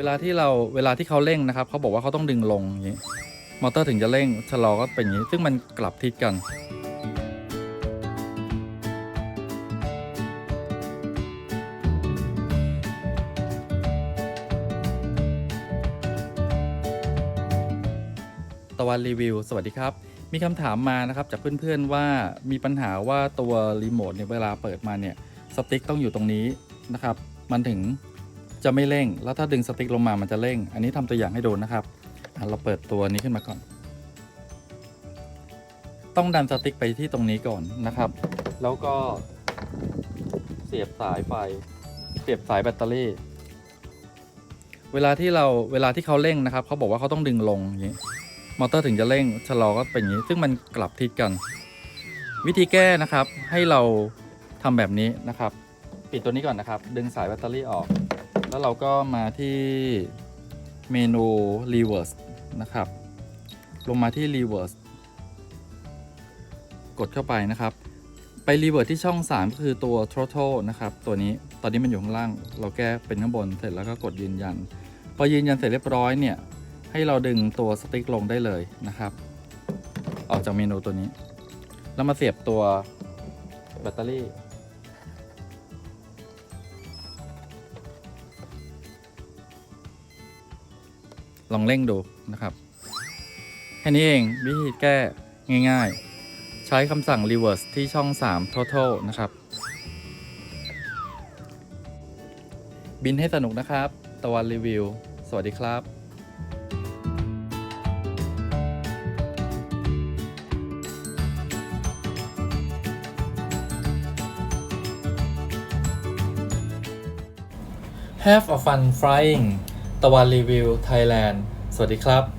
เวลาที่เราเวลาที่เขาเร่งนะครับเขาบอกว่าเขาต้องดึงลงอย่างนี้ มอเตอร์ถึงจะเร่งชะลอก็เป็นอย่างนี้ ซึ่งมันกลับทิศกัน ตะวันรีวิว สวัสดีครับ มีคำถามมานะครับจากเพื่อนๆว่ามีปัญหาว่าตัวรีโมทเนี่ยเวลาเปิดมาเนี่ยสติ๊กต้องอยู่ตรงนี้นะครับ มันถึง จะไม่เร่ง แล้วถ้าดึงสติ๊กลงมามันจะเร่ง อันนี้ทำตัวอย่างให้ดูนะครับเราเปิดตัวนี้ขึ้นมาก่อน ต้องดันสติ๊กไปที่ตรงนี้ก่อนนะครับ แล้วก็เสียบสายไฟ เสียบสายแบตเตอรี่ เวลาที่เราเวลาที่เขาเร่งนะครับ เขาบอกว่าเขาต้องดึงลงอย่างนี้ มอเตอร์ถึงจะเร่งชะลอก็เป็นอย่างนี้ ซึ่งมันกลับทิศกัน วิธีแก้นะครับให้เราทำแบบนี้นะครับ ปิดตัวนี้ก่อนนะครับ ดึงสายแบตเตอรี่ออก แล้วเราก็มาที่เมนู reverse นะครับ ลงมาที่ reverse กดเข้าไปนะครับ ไป reverse ที่ช่อง 3 ก็คือตัว throttle นะครับ ตัวนี้ตอนนี้มันอยู่ข้างล่าง เราแก้เป็นข้างบนเสร็จแล้วก็กดยืนยัน พอยืนยันเสร็จเรียบร้อยเนี่ย ให้เราดึงตัวสติ๊กลงได้เลยนะครับ ออกจากเมนูตัวนี้ แล้วมาเสียบตัวแบตเตอรี่ ลองเร่งดูนะครับ แค่นี้เองวิธีแก้ง่ายๆ ใช้คำสั่ง reverse ที่ช่อง 3 total นะครับ บินให้สนุกนะครับ ตะวันรีวิว สวัสดีครับ Have a fun flying ตะวันรีวิวไทยแลนด์ สวัสดีครับ